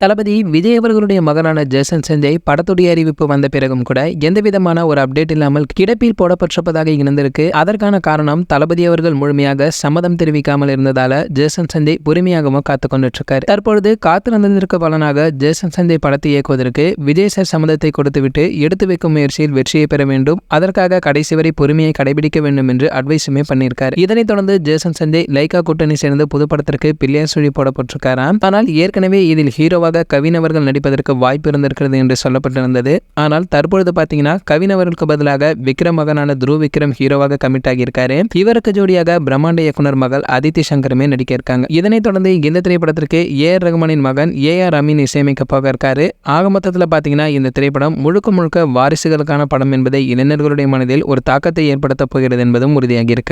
தளபதி விஜய் அவர்களுடைய மகனான ஜேசன் சஞ்சய் படத்துடைய அறிவிப்பு வந்த பிறகும் கூட எந்த விதமான ஒரு அப்டேட் இல்லாமல் கிடப்பில் போடப்பட்டிருப்பதாக இருந்திருக்கு அதற்கான காரணம் தளபதி அவர்கள் முழுமையாக சம்மதம் தெரிவிக்காமல் இருந்ததால ஜேசன் சஞ்சய் பொறுமையாகவும் காத்து கொண்டிருக்கார் இருக்காரு தற்பொழுது காத்திருந்ததற்கு பலனாக ஜேசன் சஞ்சய் படத்தை இயக்குவதற்கு விஜய் சார் சம்மதத்தை கொடுத்துவிட்டு எடுத்து வைக்கும் முயற்சியில் வெற்றியை பெற வேண்டும். அதற்காக கடைசி வரை பொறுமையை கடைபிடிக்க வேண்டும் என்று அட்வைஸுமே பண்ணியிருக்கார். இதனைத் தொடர்ந்து ஜேசன் சஞ்சய் லைகா கூட்டணி சேர்ந்து புதுப்படத்திற்கு பிள்ளையார் சுழி போடப்பட்டிருக்காராம். ஆனால் ஏற்கனவே இதில் ஹீரோவாக கவின் அவர்கள் நடிப்பதற்கு வாய்ப்பு இருந்திருக்கிறது என்று சொல்லப்பட்டிருந்தது. ஆனால் தற்பொழுது பார்த்தீங்கன்னா கவின் அவர்களுக்கு பதிலாக விக்ரம் மகனான துருவ் விக்ரம் ஹீரோவாக கமிட் ஆகியிருக்காரு. இவருக்கு ஜோடியாக பிரம்மாண்ட இயக்குனர் மகள் அதித்தி சங்கருமே நடிக்க இருக்காங்க இதனைத் தொடர்ந்து இந்த திரைப்படத்திற்கு ஏ ஆர் ரகுமானின் மகன் ஏ ஆர் அமீன் இசையமைக்க போக இருக்காரு. ஆக மொத்தத்தில் பார்த்தீங்கன்னா இந்த திரைப்படம் முழுக்க முழுக்க வாரிசுகளுக்கான படம் என்பதை இளைஞர்களுடைய மனதில் ஒரு தாக்கத்தை ஏற்படுத்தப் போகிறது என்பதும் உறுதியாகியிருக்கு.